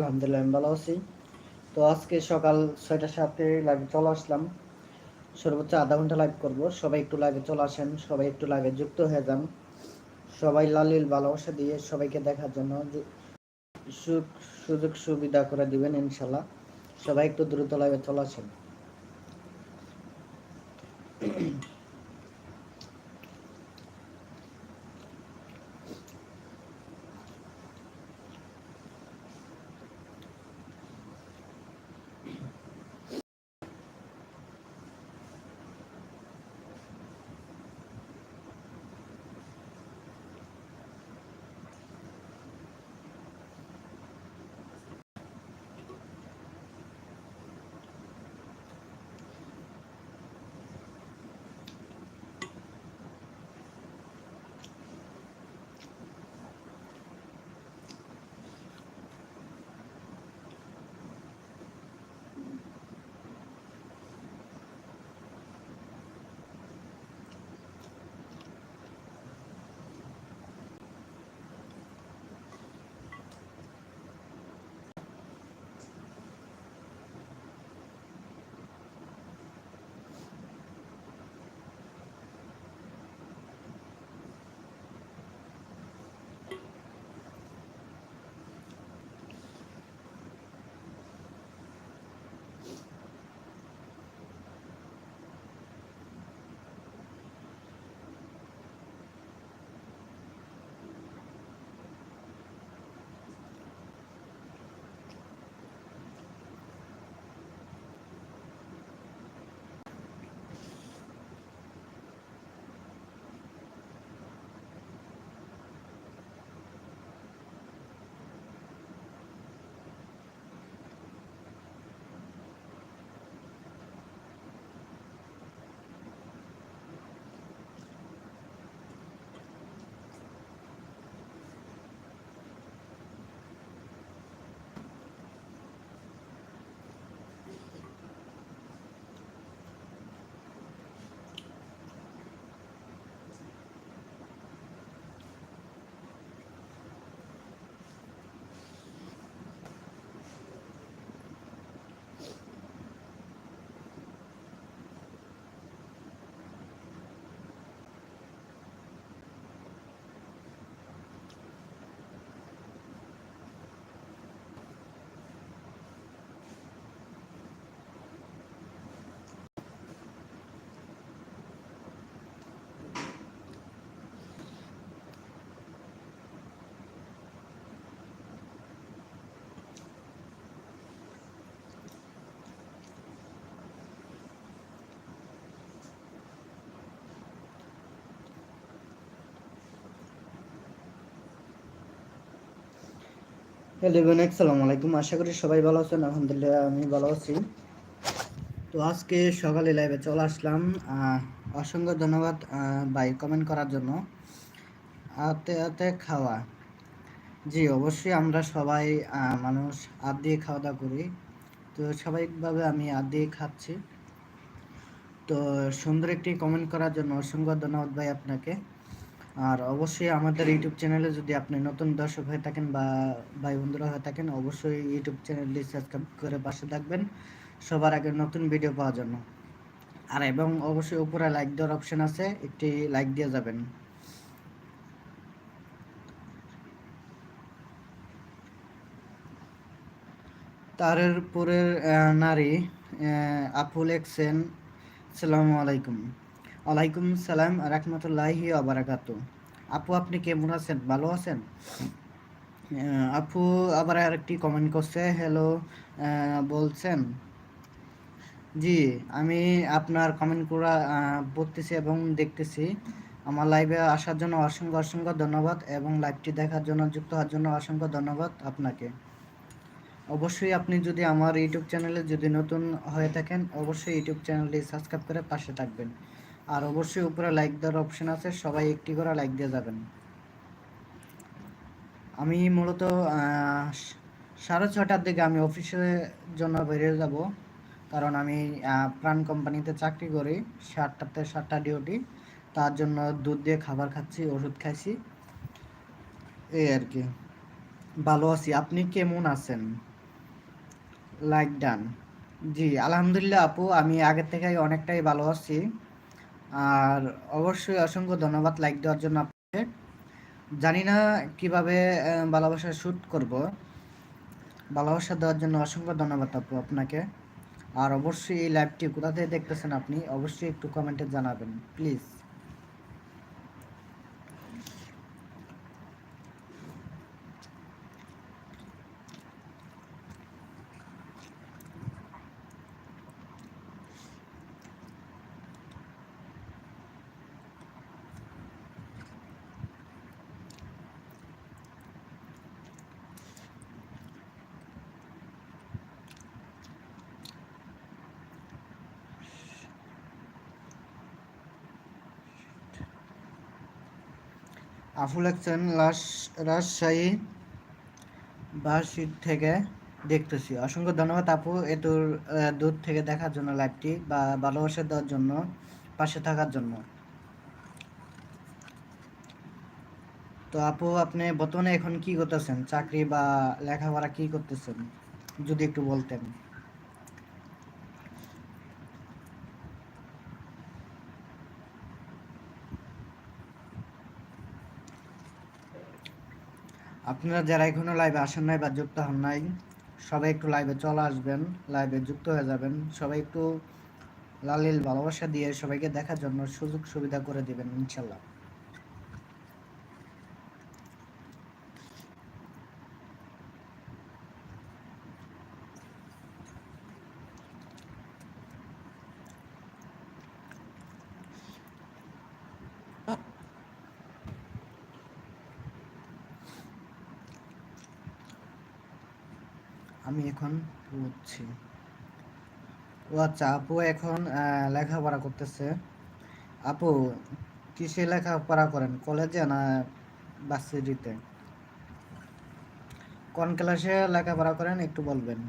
আলহামদুলিল্লাহ আমি ভালো আছি। তো আজকে সকাল ছয়টার সাথে লাইভে চলে আসলাম। সর্বোচ্চ আধা ঘণ্টা লাইভ করব। সবাই একটু লাইভে চলে আসেন, সবাই একটু লাইভে যুক্ত হয়ে যান। সবাই লালিল ভালোবাসা দিয়ে সবাইকে দেখার জন্য সুখ, সুযোগ, সুবিধা করে দিবেন ইনশাল্লাহ সবাই একটু দ্রুত লাইভে চলে আসেন। হ্যালো বোন আসসালামু আলাইকুম। আশা করি সবাই ভালো আছেন। আলহামদুলিল্লাহ, আমি ভালো আছি। তো আজকে সকালে লাইভে চলে আসলাম। অসংখ্য ধন্যবাদ ভাই কমেন্ট করার জন্য। আতে আতে খাওয়া। জি, অবশ্যই আমরা সবাই মানুষ আদ দিয়ে খাওয়া দাওয়া করি। তো স্বাভাবিকভাবে আমি আদ দিয়ে খাচ্ছি। তো সুন্দর একটি কমেন্ট করার জন্য অসংখ্য ধন্যবাদ ভাই আপনাকে। আর অবশ্যই আমাদের ইউটিউব চ্যানেলে যদি আপনি নতুন দর্শক হয়ে থাকেন বা ভাই বন্ধুরা হয়ে থাকেন, অবশ্যই ইউটিউব চ্যানেলটি সাবস্ক্রাইব করে পাশে থাকবেন। সবার আগে নতুন ভিডিও পাওয়ার জন্য। আর এবং অবশ্যই উপরে লাইক দেওয়ার অপশন আছে, একটি লাইক দিয়ে যাবেন। তারের পরের নারী আফুল এক্সেন, সালামু আলাইকুম। ওয়ালাইকুম সালাম রহমতুল্লাহি আবরাকাত আপু, আপনি কেমন আছেন? ভালো আছেন? আপু আবার আরেকটি কমেন্ট করছে হ্যালো বলছেন। জি, আমি আপনার কমেন্ট করা পড়তেছি এবং দেখতেছি। আমার লাইভে আসার জন্য অসংখ্য অসংখ্য ধন্যবাদ এবং লাইভটি দেখার জন্য, যুক্ত হওয়ার জন্য অসংখ্য ধন্যবাদ আপনাকে। অবশ্যই আপনি যদি আমার ইউটিউব চ্যানেলে যদি নতুন হয়ে থাকেন, অবশ্যই ইউটিউব চ্যানেলটি সাবস্ক্রাইব করে পাশে থাকবেন। আর অবশ্যই উপরে লাইক দেওয়ার অপশন আছে, সবাই একটি করে লাইক দিয়ে যাবেন। আমি মূলত সাড়ে ছটার দিকে আমি অফিসের জন্য বেরিয়ে যাব, কারণ আমি প্রাণ কোম্পানিতে চাকরি করি, সাতটাতে সাতটা ডিউটি তার জন্য দুধ দিয়ে খাবার খাচ্ছি, ওষুধ খাইছি, এই আর কি। ভালো আছি। আপনি কেমন আছেন? লাইক ডান জি, আলহামদুলিল্লাহ আপু, আমি আগের থেকে অনেকটাই ভালো আছি। আর অবশ্যই অসংখ্য ধন্যবাদ লাইক দেওয়ার জন্য আপনাকে। জানি না কীভাবে ভালোবাসা শ্যুট করব। ভালোবাসা দেওয়ার জন্য অসংখ্য ধন্যবাদ আপু আপনাকে। আর অবশ্যই এই লাইভটি কোথা থেকে দেখতেছেন আপনি, অবশ্যই একটু কমেন্টে জানাবেন প্লিজ আফুল একজন রাজশাহী বাসির থেকে দেখতেছি। অসংখ্য ধন্যবাদ আপু এতুর দূর থেকে দেখার জন্য লাইভটি বা ভালোবাসা দেওয়ার জন্য, পাশে থাকার জন্য। তো আপু, আপনি বর্তমানে এখন কি করতেছেন? চাকরি বা লেখাপড়া কি করতেছেন? যদি একটু বলতেন। আপনারা যারা এখনও লাইভে আসেন নাই বা যুক্ত হন নাই, সবাই একটু লাইভে চলে আসবেন লাইভে যুক্ত হয়ে যাবেন। সবাই একটু লালিল ভালোবাসা দিয়ে সবাইকে দেখার জন্য সুযোগ সুবিধা করে দিবেন, ইনশাল্লাহ আমি এখন বুঝছি ও আচ্ছা আপু এখন লেখাপড়া করতেছে। আপু, কিসে লেখাপড়া করেন, কলেজে না ভার্সিটিতে কোন ক্লাসে লেখাপড়া করেন, একটু বলবেন।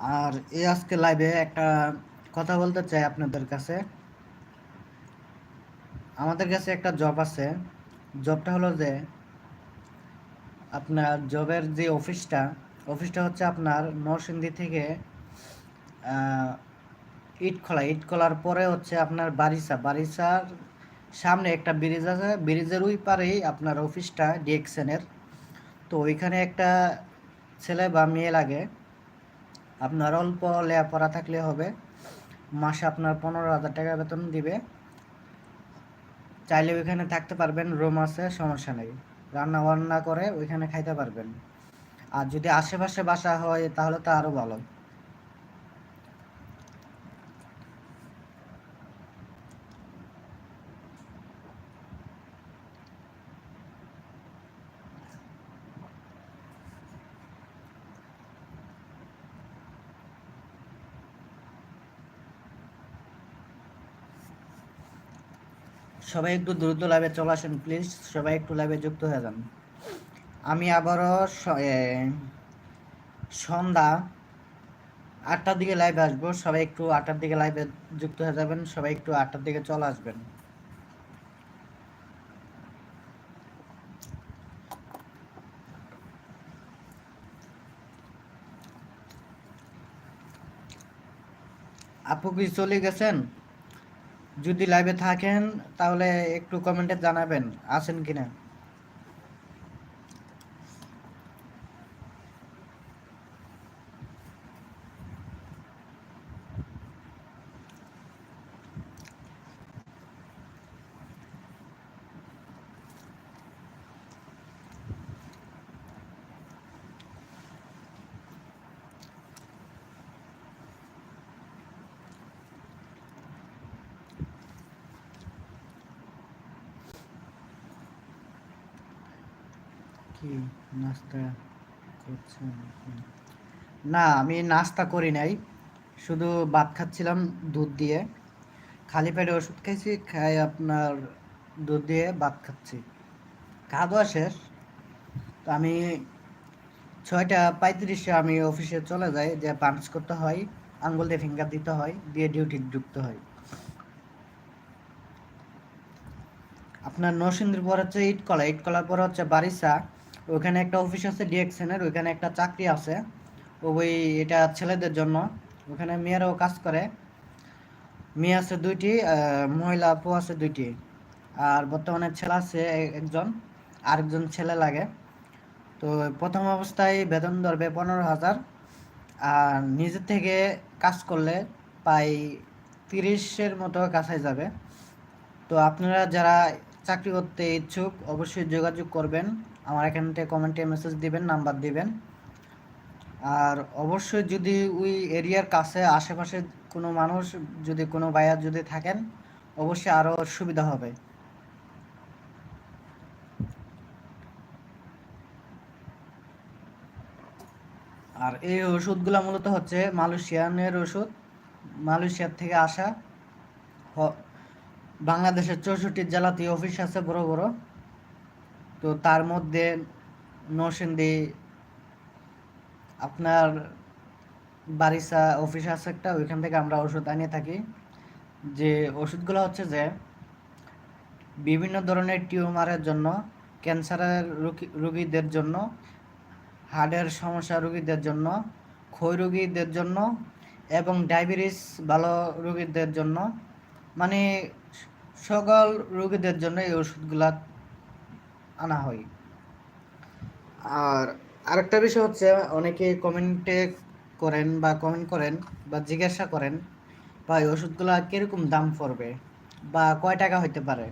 আর এই আজকে লাইভে একটা কথা বলতে চাই আপনাদের কাছে। আমাদের কাছে একটা জব আছে। জবটা হলো যে, আপনার জবের যে অফিসটা অফিসটা হচ্ছে আপনার নরসিংদী থেকে ইটখোলা। ইটখোলার পরে হচ্ছে আপনার বারিসা। বারিসার সামনে একটা ব্রিজ আছে। ব্রিজের ওই পারেই আপনার অফিসটা ডিএক্সেনের তো ওইখানে একটা ছেলে বা মেয়ে লাগে। আপনার অল্প লেয়াপড়া থাকলে হবে। মাসে আপনার পনেরো হাজার টাকা বেতন দিবে। চাইলে ওইখানে থাকতে পারবেন রুম আছে, সমস্যা নেই। রান্না বান্না করে ওইখানে খাইতে পারবেন। আর যদি আশেপাশে বাসা হয়, তাহলে তো আরও ভালো। সবাই একটু দ্রুত লাইভে চলে আসেন প্লিজ সবাই একটু লাইভে যুক্ত হয়ে যান। আমি আবারও সন্ধ্যা আটটার দিকে লাইভে আসব। সবাই একটু আটটার দিকে লাইভে যুক্ত হয়ে যাবেন। সবাই একটু আটটার দিকে চলে আসবেন। আপু কি চলে গেছেন? যদি লাইভে থাকেন তাহলে একটু কমেন্টে জানাবেন আছেন কিনা কি না, আমি নাস্তা করি নাই। শুধু ভাত খাচ্ছিলাম দুধ দিয়ে। খালি পেটে ওষুধ খাইছি, খাই আপনার দুধ দিয়ে ভাত খাচ্ছি। খাওয়া শেষ। তো আমি ছয়টা পঁয়ত্রিশে আমি অফিসে চলে যাই, যে পাঞ্চ করতে হয়, আঙ্গুল দিয়ে ফিঙ্গার দিতে হয়, দিয়ে ডিউটি ঢুকতে হয়। আপনার নরসিংদীর পর হচ্ছে ইটকলা ইটকলার পর হচ্ছে বারিসা ওখানে একটা অফিস আছে ডিএক্সএনের ওইখানে একটা চাকরি আছে। ওই এটা ছেলেদের জন্য। ওখানে মেয়েরাও কাজ করে। মেয়ে আছে দুইটি মহিলা আপু আছে দুইটি। আর বর্তমানে ছেলে আছে একজন। আরেকজন ছেলে লাগে। তো প্রথম অবস্থায় বেতন ধরবে পনেরো হাজার। আর নিজের থেকে কাজ করলে প্রায় তিরিশের মতো কাছাই যাবে। তো আপনারা যারা চাকরি করতে ইচ্ছুক, অবশ্যই যোগাযোগ করবেন। আমার এখান থেকে কমেন্টে মেসেজ দিবেন নাম্বার দিবেন। আর অবশ্যই যদি ওই এরিয়ার কাছে, আশেপাশে কোনো মানুষ, যদি কোনো বায়ার যদি থাকেন, অবশ্যই আরও সুবিধা হবে। আর এই ওষুধগুলো মূলত হচ্ছে মালয়েশিয়ানের ওষুধ। মালয়েশিয়ার থেকে আসা বাংলাদেশের চৌষট্টি জেলাতে অফিস আছে বড় বড়। তো তার মধ্যে নরসিংদী আপনার বারিসা অফিস আছে একটা, ওইখান থেকে আমরা ওষুধ আনিয়ে থাকি। যে ওষুধগুলো হচ্ছে যে বিভিন্ন ধরনের টিউমারের জন্য, ক্যান্সারের রোগীদের জন্য, হার্টের সমস্যা রোগীদের জন্য, ক্ষয় রোগীদের জন্য এবং ডায়াবেটিস ভালো রোগীদের জন্য। মানে সকল রোগীদের জন্য এই ওষুধগুলা আনা হয়। আর আরেকটা বিষয় হচ্ছে, অনেকে কমেন্টে করেন বা কমেন্ট করেন বা জিজ্ঞাসা করেন এই ওষুধগুলো কীরকম দাম পড়বে? বা কয় টাকা হইতে পারে?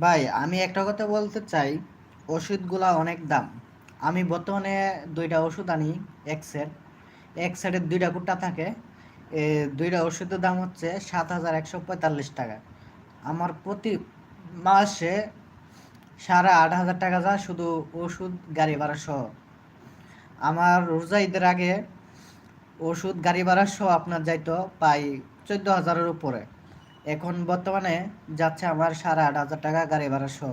ভাই, আমি একটা কথা বলতে চাই, ওষুধগুলা অনেক দাম। আমি বর্তমানে দুইটা ওষুধ আনি, এক সেট এক সেটের দুইটা কুট্টা থাকে। এ দুইটা ওষুধের দাম হচ্ছে সাত হাজার একশো পঁয়তাল্লিশ টাকা। আমার প্রতি মাসে সাড়ে আট হাজার টাকা যা শুধু ওষুধ, গাড়ি ভাড়া সহ। আমার রোজা ঈদের আগে ওষুধ, গাড়ি ভাড়া সহ আপনার যাইতো প্রায় চোদ্দ হাজারের উপরে। এখন বর্তমানে যাচ্ছে আমার সাড়ে আট হাজার টাকা গাড়ি ভাড়া সহ।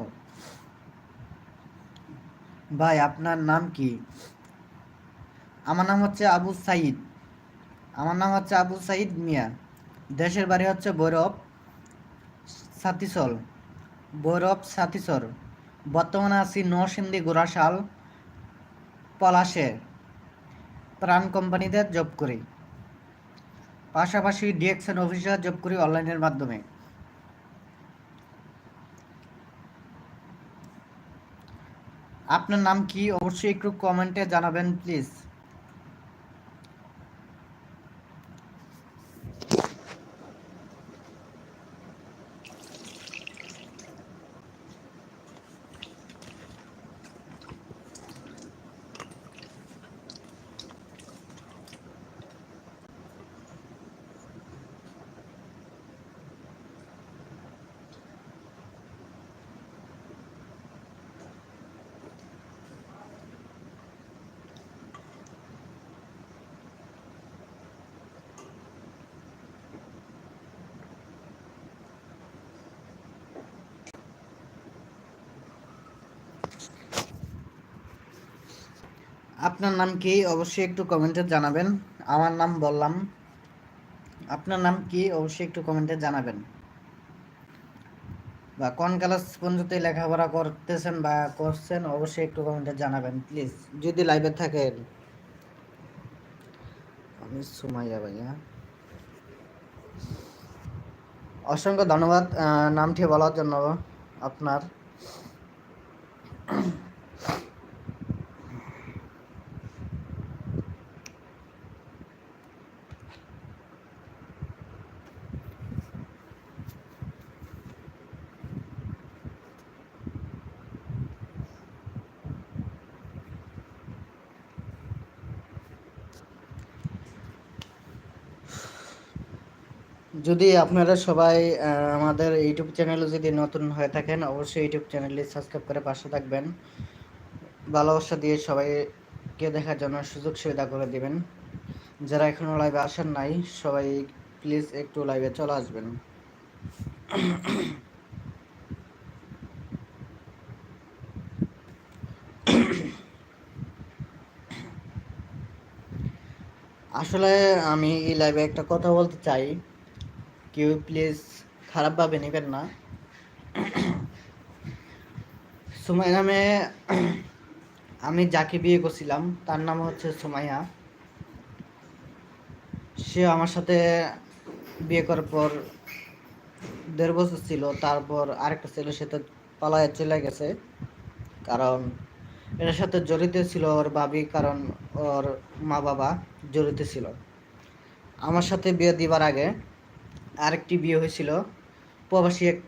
ভাই, আপনার নাম কি? আমার নাম হচ্ছে আবু সাইদ। আমার নাম হচ্ছে আবু সাইদ মিয়া। দেশের বাড়ি হচ্ছে ভৈরব সাতিসল ভৈরব সাতিসর বর্তমানে আছি নরসিংদী গোড়াশাল পলাশে। প্রাণ কোম্পানিতে জব করি। পাশাপাশি ডিএক্সএন অফিসে জব করি অনলাইনের মাধ্যমে। আপনার নাম কি? অবশ্যই একটু কমেন্টে জানাবেন প্লিজ আপনার নাম কি? অবশ্যই একটু কমেন্টে জানাবেন। আমার নাম বললাম। আপনার নাম কি? অবশ্যই একটু কমেন্টে জানাবেন। বা কোন ক্লাস পর্যন্ত লেখাপড়া করতেছেন বা করছেন, অবশ্যই একটু কমেন্টে জানাবেন প্লিজ যদি লাইভে থাকেন। আমি সুমাইয়া ভাইয়া। অসংখ্য ধন্যবাদ নামটি বলার জন্য আপনার। যদি আপনারা সবাই আমাদের ইউটিউব চ্যানেলে যদি নতুন হয়ে থাকেন, অবশ্যই ইউটিউব চ্যানেলটি সাবস্ক্রাইব করে পাশে থাকবেন। ভালোবাসা দিয়ে সবাইকে দেখার জন্য সুযোগ সুবিধা করে দিবেন। যারা এখনও লাইভে আসেন নাই, সবাই প্লিজ একটু লাইভে চলে আসবেন। আসলে আমি এই লাইভে একটা কথা বলতে চাই। কেউ প্লিজ খারাপভাবে নেবেন না। সুমাই নামে আমি যাকে বিয়ে করছিলাম, তার নাম হচ্ছে সুমাইয়া। সে আমার সাথে বিয়ে করার পর দেড় বছর ছিল, তারপর আরেকটা ছেলের সাথে পালায় চলে গেছে। কারণ এটার সাথে জড়িত ছিল ওর বাবি কারণ ওর মা বাবা জড়িত ছিল। আমার সাথে বিয়ে দিবার আগে আরেকটি বিয়ে হয়েছিল প্রবাসী এক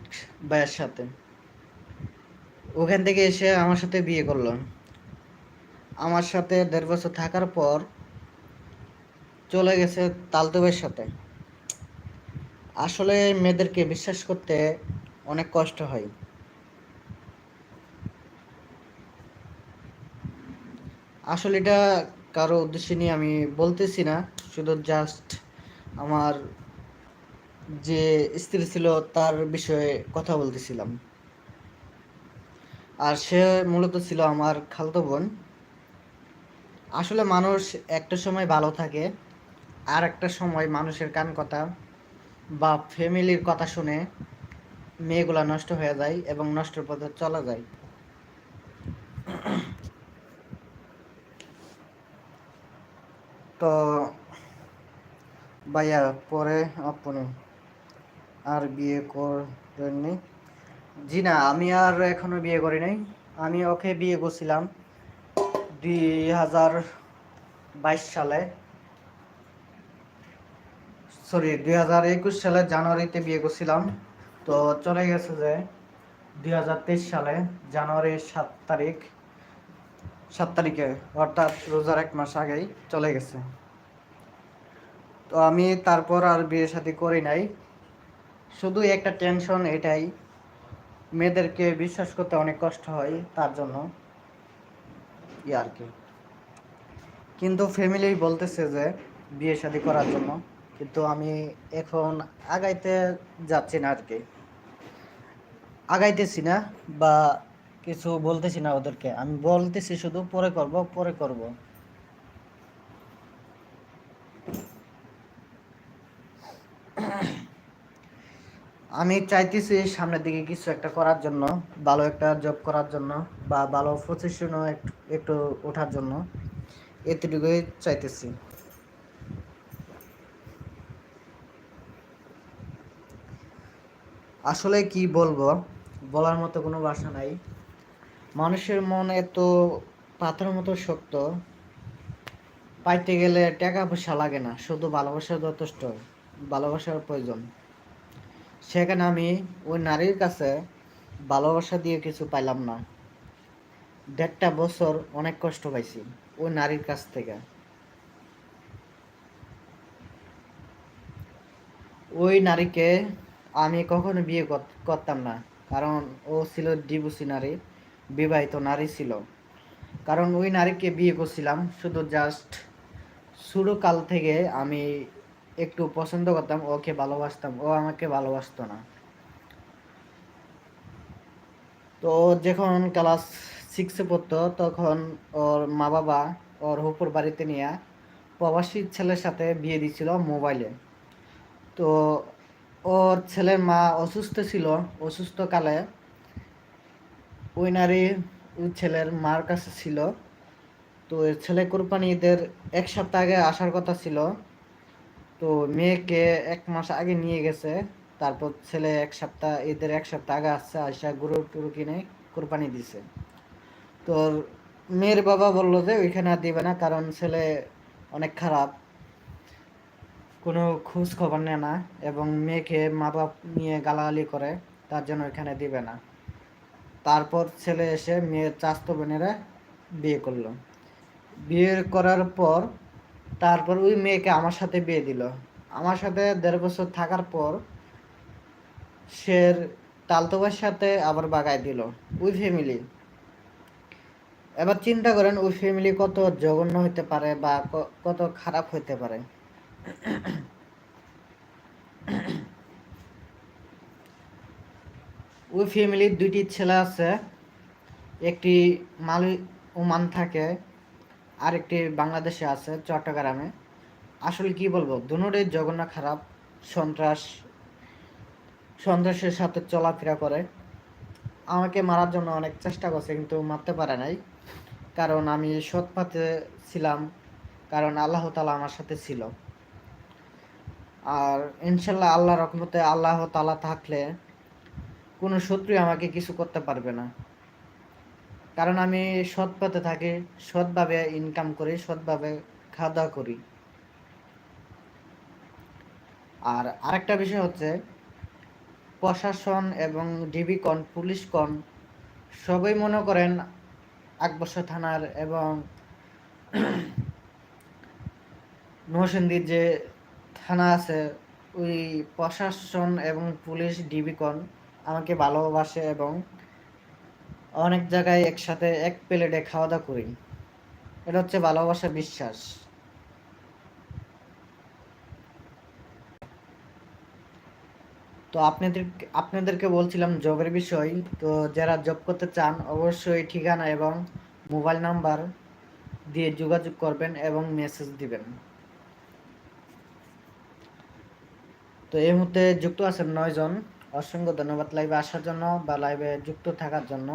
ভাইয়ের সাথে। ওখান থেকে এসে আমার সাথে বিয়ে করল। আমার সাথে দেড় বছর থাকার পর চলে গেছে তালতবের সাথে। আসলে মেয়েদেরকে বিশ্বাস করতে অনেক কষ্ট হয়। আসলে এটা কারও উদ্দেশ্যে নিয়ে আমি বলতেছি না, শুধু জাস্ট আমার যে স্ত্রী ছিল তার বিষয়ে কথা বলতেছিলাম। আর সে মূলত ছিল আমার খালতো বোন। আসলে মানুষ একটা সময় ভালো থাকে, আর একটা সময় মানুষের কান কথা বা ফ্যামিলির কথা শুনে মেয়েগুলা নষ্ট হয়ে যায় এবং নষ্টের পথে চলা যায়। তো ভাইয়া, পরে আপনি আর বিয়ে করেননি। জি না, আমি আর এখনও বিয়ে করি নাই। আমি ওকে বিয়ে করছিলাম দুই হাজার বাইশ সালে। সরি দুই হাজার একুশ সালে জানুয়ারিতে বিয়ে করছিলাম। তো চলে গেছে যে দুই হাজার তেইশ সালে জানুয়ারির সাত তারিখ, সাত তারিখে, অর্থাৎ রোজার এক মাস আগেই চলে গেছে। তো আমি তারপর আর বিয়ে শাদী করি নাই। শুধু একটা টেনশন এটাই। মেয়েদেরকে বিশ্বাস করতে অনেক কষ্ট হয় তার জন্য। ই আর কি। কিন্তু ফ্যামিলি বলতেছে যে বিয়ে শাদী করার জন্য। কিন্তু আমি এখন আগাইতে যাচ্ছি না আর কি। আগাইতেছি না বা কিছু বলতেছি না ওদেরকে। আমি বলতেছি শুধু পরে করব পরে করব। আমি চাইতেছি সামনের দিকে কিছু একটা করার জন্য, ভালো একটা জব করার জন্য বা ভালো একটু একটু ওঠার জন্য। এতটুকুই চাইতেছি। আসলে কি বলব? বলার মতো কোনো ভাষা নাই। মানুষের মন এত পাথরের মতো শক্ত, পাইতে গেলে টাকা পয়সা লাগে না, শুধু ভালোবাসা যথেষ্ট, ভালোবাসার প্রয়োজন। সেখানে আমি ওই নারীর কাছে ভালোবাসা দিয়ে কিছু পাইলাম না। দেড়টা বছর অনেক কষ্ট পাইছি ওই নারীর কাছ থেকে। ওই নারীকে আমি কখনো বিয়ে করতাম না, কারণ ও ছিল ডিভোর্সি নারী, বিবাহিত নারী ছিল। কারণ ওই নারীকে বিয়ে করছিলাম শুধু জাস্ট শুরু কাল থেকে আমি একটু পছন্দ করতাম, ওকে ভালোবাসতাম, ও আমাকে ভালোবাসতো না। তো যখন ক্লাস সিক্সে পড়তো, তখন ওর মা বাবা ওর হুপুর বাড়িতে নিয়ে প্রবাসী ছেলের সাথে বিয়ে দিছিল মোবাইলে তো ওর ছেলের মা অসুস্থ ছিল, অসুস্থকালে ওই নারী ওই ছেলের মার কাছে ছিল। তো ছেলে কোরবানি ঈদের এক সপ্তাহ আগে আসার কথা ছিল। তো মেয়েকে এক মাস আগে নিয়ে গেছে। তারপর ছেলে এক সপ্তাহ ঈদের এক সপ্তাহ আগে আসছে, আসা গরু টুরু কিনে কোরবানি দিছে। তোর মেয়ের বাবা বলল যে ওইখানে আর দিবে না, কারণ ছেলে অনেক খারাপ। কোনো খোঁজ খবর নেয় না এবং মেয়েকে মা বাপ নিয়ে গালাগালি করে, তার জন্য ওইখানে দিবে না। তারপর ছেলে এসে মেয়ের চাস্ত বোনেরা বিয়ে করল। বিয়ে করার পর তারপর ওই মেয়েকে আমার সাথে বিয়ে দিল। আমার সাথে দেড় বছর থাকার পর সে তালতোবার সাথে আবার বাগায় দিল, ওই ফ্যামিলি এবার চিন্তা করেন, ওই ফ্যামিলি কত জঘন্য হইতে পারে বা কত খারাপ হইতে পারে। ওই ফ্যামিলির দুইটি ছেলে আছে, একটি মালি ওমান থাকে আরেকটি বাংলাদেশে আছে, চট্টগ্রামে। আসলে কি বলব দুনোটাই জঘন্য খারাপ, সন্ত্রাস, সন্ত্রাসের সাথে চলাফেরা করে। আমাকে মারার জন্য অনেক চেষ্টা করছে, কিন্তু মারতে পারে নাই। কারণ আমি সৎ পথে ছিলাম, কারণ আল্লাহ তালা আমার সাথে ছিল। আর ইনশাল্লাহ আল্লাহ রকমতে আল্লাহ তালা থাকলে কোনো শত্রুই আমাকে কিছু করতে পারবে না। কারণ আমি সৎ পথে থাকি, সৎভাবে ইনকাম করি, সৎভাবে খাওয়া দাওয়া করি। আর আরেকটা বিষয় হচ্ছে, প্রশাসন এবং ডিবিকন পুলিশকন সবাই মনে করেন আকবর্ষ থানার এবং নরসিংদীর যে থানা আছে, ওই প্রশাসন এবং পুলিশ ডিবিকন আমাকে ভালোবাসে এবং অনেক জায়গায় একসাথে এক প্লেটে খাওয়া দাওয়া করি। এটা হচ্ছে ভালোবাসা বিশ্বাস। তো আপনাদের, আপনাদেরকে বলছিলাম জবের বিষয়, তো যারা জব করতে চান অবশ্যই ঠিকানা এবং মোবাইল নাম্বার দিয়ে যোগাযোগ করবেন এবং মেসেজ দিবেন। তো এই মুহূর্তে যুক্ত আছেন নয়জন। অসংখ্য ধন্যবাদ লাইভে আসার জন্য বা লাইভে যুক্ত থাকার জন্য।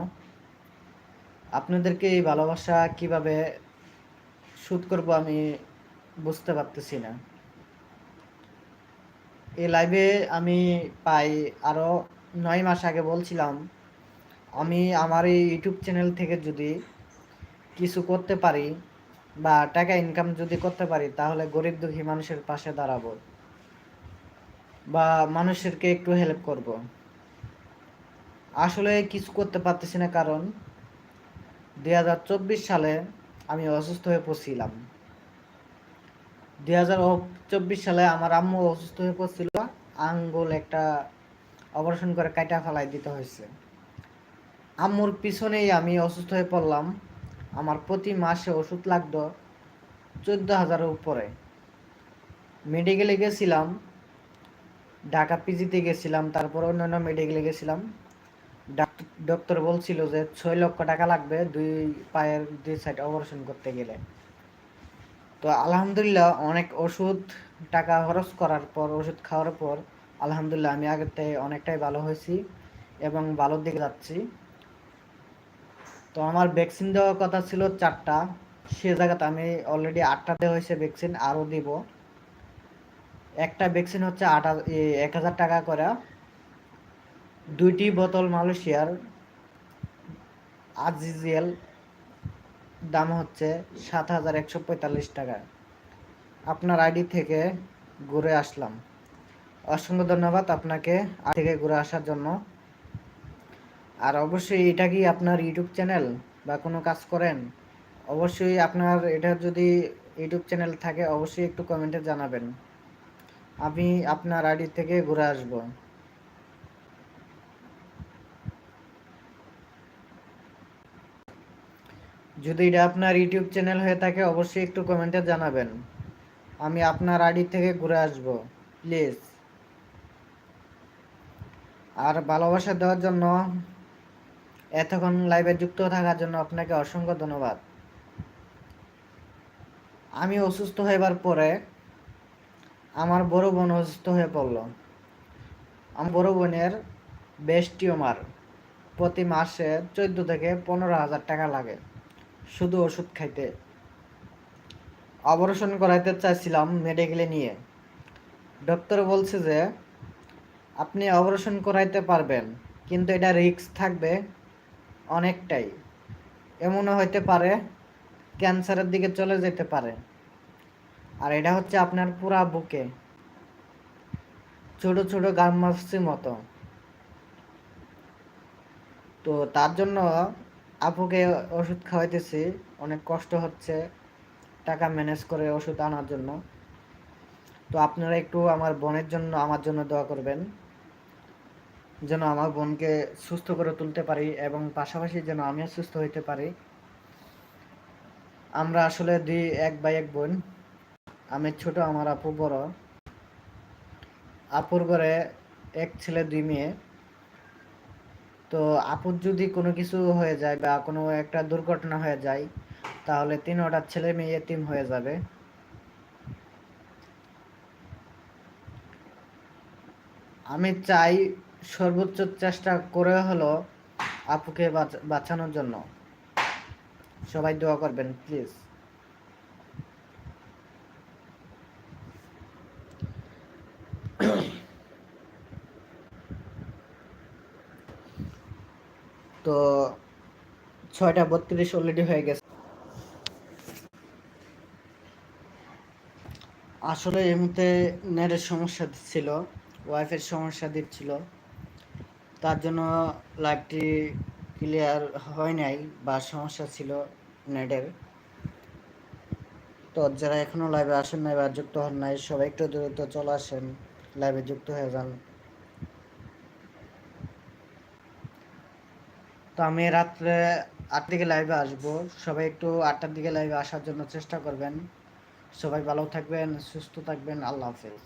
আপনাদেরকে এই ভালোবাসা কীভাবে শুট করব আমি বুঝতে পারতেছি না। এই লাইভে আমি পাই আরও নয় মাস আগে বলছিলাম, আমি আমার এই ইউটিউব চ্যানেল থেকে যদি কিছু করতে পারি বা টাকা ইনকাম যদি করতে পারি, তাহলে গরিব দুঃখী মানুষের পাশে দাঁড়াবো বা মানুষেরকে একটু হেল্প করব। আসলে কিছু করতে পারতেছি না কারণ দু হাজার চব্বিশ সালে আমি অসুস্থ হয়ে পড়ছিলাম। দুই হাজার চব্বিশ সালে আমার আম্মু অসুস্থ হয়ে পড়ছিল, আঙ্গুল একটা অপারেশন করে কাটা ফেলাই দিতে হয়েছে। আম্মুর পিছনেই আমি অসুস্থ হয়ে পড়লাম। আমার প্রতি মাসে ওষুধ লাগতো চোদ্দ হাজারের উপরে। মেডিকেলে গেছিলাম, ঢাকা পিজিতে গেছিলাম, তারপর অন্যান্য মেডিকেলে গেছিলাম। ডক্টর বলছিল যে ছয় লক্ষ টাকা লাগবে দুই পায়ের দুই সাইড অপারেশন করতে গেলে। তো আলহামদুলিল্লাহ অনেক ওষুধ টাকা খরচ করার পর, ওষুধ খাওয়ার পর আলহামদুলিল্লাহ আমি আগের থেকে অনেকটাই ভালো হয়েছি এবং ভালোর দিকে যাচ্ছি। তো আমার ভ্যাকসিন দেওয়ার কথা ছিল চারটা। সে জায়গাতে আমি অলরেডি আটটা দেওয়া হয়েছে ভ্যাকসিন আরও দিব। একটা ভ্যাকসিন হচ্ছে আট এক হাজার টাকা করে। দুইটি বোতল মালয়েশিয়ার আজিজিএল দাম হচ্ছে সাত হাজার একশো পঁয়তাল্লিশ টাকা। আপনার আইডি থেকে ঘুরে আসলাম। অসংখ্য ধন্যবাদ আপনাকে থেকে ঘুরে আসার জন্য। আর অবশ্যই এটা কি আপনার ইউটিউব চ্যানেল বা কোনো কাজ করেন? অবশ্যই আপনার এটা যদি ইউটিউব চ্যানেল থাকে, অবশ্যই একটু কমেন্টে জানাবেন। আমি আপনার আইডি থেকে ঘুরে আসব। যদি এটা আপনার ইউটিউব চ্যানেল হয়ে থাকে, অবশ্যই একটু কমেন্টে জানাবেন। আমি আপনার আইডি থেকে ঘুরে আসব প্লিজ আর ভালোবাসা দেওয়ার জন্য, এতক্ষণ লাইভে যুক্ত থাকার জন্য আপনাকে অসংখ্য ধন্যবাদ। আমি অসুস্থ হইবার পরে, আমার বড় বোন অসুস্থ হয়ে পড়ল। আমার বড় বোনের বেস্ট টিউমার। প্রতি মাসে চোদ্দ থেকে পনেরো হাজার টাকা লাগে। শুধু ওষুধ খাইতে। অপারেশন করাইতে চাইছিলাম মেডিকেলে নিয়ে। ডক্টর বলছে যে, আপনি অপারেশন করাইতে পারবেন, কিন্তু এটা রিস্ক থাকবে অনেকটাই। এমনও হইতে পারে, ক্যান্সারের দিকে চলে যেতে পারে। আর এটা হচ্ছে আপনার পুরা বুকে। ছোট ছোট গার্মাসির মতো। তো তার জন্য আপুকে ওষুধ খাওয়াইতেছি, অনেক কষ্ট হচ্ছে, টাকা ম্যানেজ করে ওষুধ আনার জন্য। তো আপনারা একটু আমার বোনের জন্য, আমার জন্য দোয়া করবেন, যেন আমার বোনকে সুস্থ করে তুলতে পারি এবং পাশাপাশি যেন আমিও সুস্থ হইতে পারি। আমরা আসলে দুই, এক বাই এক বোন। আমি ছোট, আমার আপু বড়। আপুর ঘরে এক ছেলে, দুই মেয়ে। তো আপুর যদি কোনো কিছু হয়ে যায় বা কোনো একটা দুর্ঘটনা হয়ে যায়, তাহলে তিন ওটা ছেলে মেয়ে তিন হয়ে যাবে। আমি চাই সর্বোচ্চ চেষ্টা করে হলো আপুকে বাঁচানোর জন্য। সবাই দোয়া করবেন, প্লিজ। তো ছয়টা বত্রিশ অলরেডি হয়ে গেছে। আসলে এই মুহূর্তে নেটের সমস্যা ছিল, ওয়াইফের সমস্যা দিচ্ছিল। তার জন্য লাইভটি ক্লিয়ার হয় নাই বা সমস্যা ছিল নেটের। তো যারা এখনও লাইভে আসেন নাই বা যুক্ত হন নাই, সবাই একটু দ্রুত চলে আসেন লাইভে যুক্ত হয়ে যান। তো আমি রাত্রে আট দিকে লাইভে আসব। সবাই একটু আটটার দিকে লাইভে আসার জন্য চেষ্টা করবেন। সবাই ভালো থাকবেন, সুস্থ থাকবেন। আল্লাহ হাফেজ।